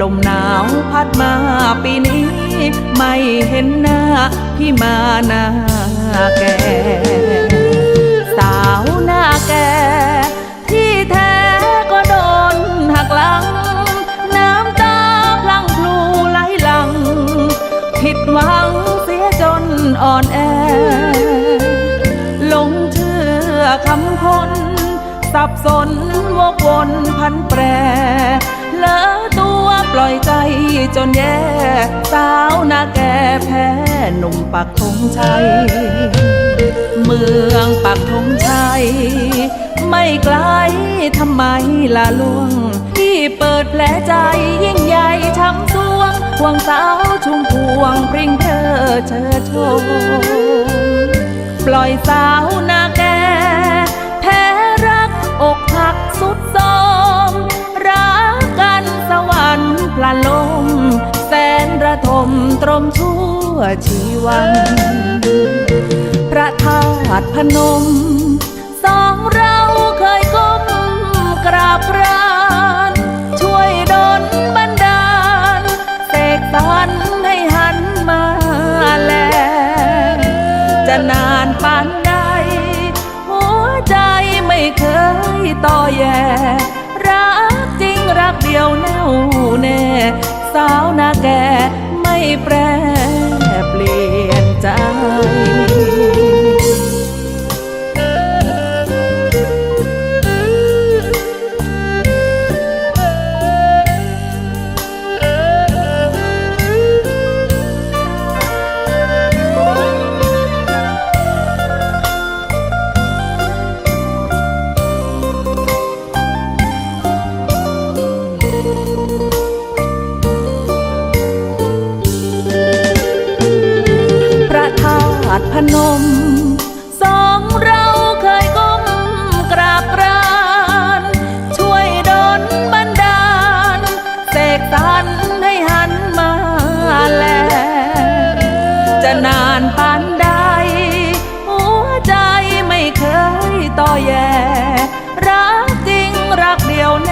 ลมหนาวพัดมาปีนี้ ไม่เห็นหน้าพี่มาหน้าแก่ สาวหน้าแก่ ที่แท้ก็โดนหักหลัง น้ำตาพลังพลูไหลหลัง ผิดหวังเสียจนอ่อนแอหลงเชื่อคำคนสับสนวกวนพันแปร จนแย่ สาวนาแก่แพ้หนุ่มปักธงชัย เมืองปักธงชัย ไม่ไกลทำไมล่ะลวง ที่เปิดแผลใจยิ่งใหญ่ช้ำสวงห่วงสาวชุมพวงปริงเธอเชิดโชมปล่อยสาวนาแกแพ้รักอกหักสุดโท ตรมชั่วชีวัน พระธาตุพนม สองเราเคยก้มกราบกรานช่วยดลบันดาลเสกสรรให้หันมาแล จะนานปานใด หัวใจไม่เคยต่อแย่รักจริงรักเดียวแน่วแน่ สาวนาแก่ แปร นม สองเราเคยก้มกราบกราน ช่วยดลบันดาลเสกสรรให้หันมาแล จะนานปานใด หัวใจไม่เคยต่อแย่ รักจริงรักเดียวแน่วแน่